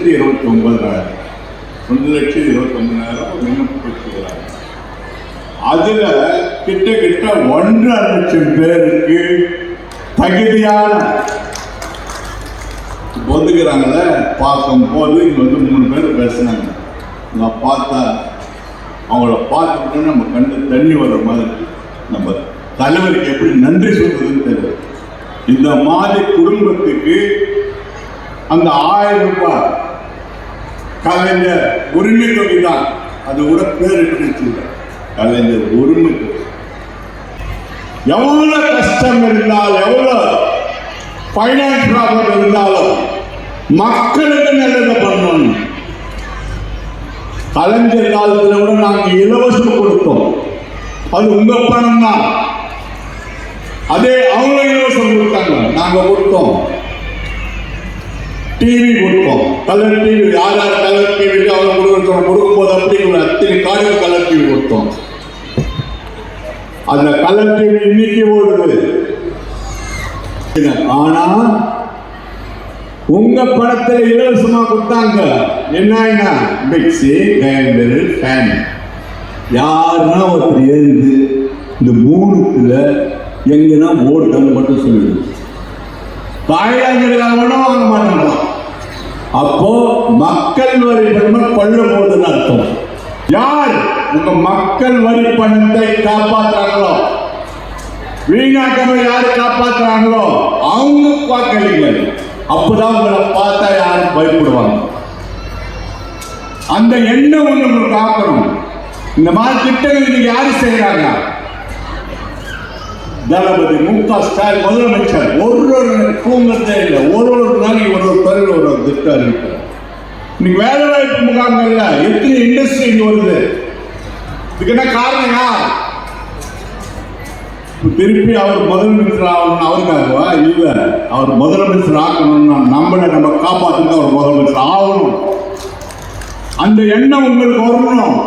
லட்சத்தி இருபத்தி ஒன்பதாயிரம் ரெண்டு லட்சத்தி இருபத்தி ஒன்பதாயிரம் விண்ணப்பிக்கிறாங்க அதில் கிட்ட கிட்ட ஒன்றரை லட்சம் பேருக்கு தகுதியான ஒதுக்குறாங்கள பார்க்கும் போது இங்கே வந்து மூணு பேர் பேசுனாங்க. நான் பார்த்தா அவங்கள பார்த்துட்டு நம்ம கண்ணு தண்ணி வர்ற மாதிரி நம்ம தலைவருக்கு எப்படி நன்றி சொல்றதுன்னு தெரியல. இந்த மாதிரி குடும்பத்துக்கு அந்த ஆயிரம் ரூபாய் கலைஞர் உரிமை தொகை தான் அது கூட பேர் கலைஞர் உரிமை தொகை எவ்வளவு கஷ்டம் இருந்தால் எவ்வளவு ஃபைனான்ஸ் ப்ராப்ளம் இருந்தாலும் மக்களுக்கு நல்லது பண்ணணும். கலைஞர் காலத்தில் கூட நாங்கள் இலவசம் கொடுத்தோம். அது உங்க பணம் தான் அதே அவங்க இலவசம் கொடுத்தாங்க. நாங்க கொடுத்தோம். டிவி கொடுத்தோம். கலர் டிவி யார் யார் கலர் டிவி அவங்க கொடுக்கணும் கொடுக்கும்போது அப்படி ஒரு அத்தனை காரியம் கலர் டிவி கொடுத்தோம் அந்த கலர் டிவி இன்னைக்கு ஓடுது. ஆனா உங்க படத்துல இலவசமா கொடுத்தாங்க. என்ன மிக்சி கிரைண்டர் ஃபேன். யாருன்னா ஒருத்தர் எழுந்து இந்த மூணுக்குள்ள எங்கன்னா ஓட்டம்னு மட்டும் சொல்லிடு. காயிலாங்கிறவனும் வாங்க மாட்டான் அப்போ மக்கள் வரி பணம் கொள்ள போகுதுன்னு அர்த்தம். யார்? உங்க மக்கள் வரி பணத்தை காப்பாற்றுறாங்களோ வீணாக்காம யாரு காப்பாத்துறாங்களோ? அவங்க வாக்களிங்க அப்பதான் உங்களை பார்த்தா யாரும் பயப்படுவாங்க. அந்த எண்ணம் ஒண்ணு உங்களுக்கு காக்கணும் இந்த மாதிரி திட்டங்கள் இன்னைக்கு யாரு செய்யறாங்க தளபதி மு க ஸ்டாலின் முதலமைச்சர். ஒரு ஒரு தூங்கத்தே இல்லை. ஒரு ஒரு நாளைக்கு ஒரு ஒரு துறையில் ஒரு ஒரு திட்டம் இருக்கு. இன்னைக்கு வேலை வாய்ப்பு முகாம்கள்ல எத்தனை இண்டஸ்ட்ரி வருது? இதுக்கு என்ன காரணம் யார் திருப்பி அவர் முதலமைச்சர் ஆகணும்னு அவருக்காகவா இல்லை. அவர் முதலமைச்சர் ஆக்கணும்னா நம்மளை நம்ம காப்பாற்றுங்க அவர் முதலமைச்சர் ஆகணும். அந்த எண்ணம் உங்களுக்கு வரணும்.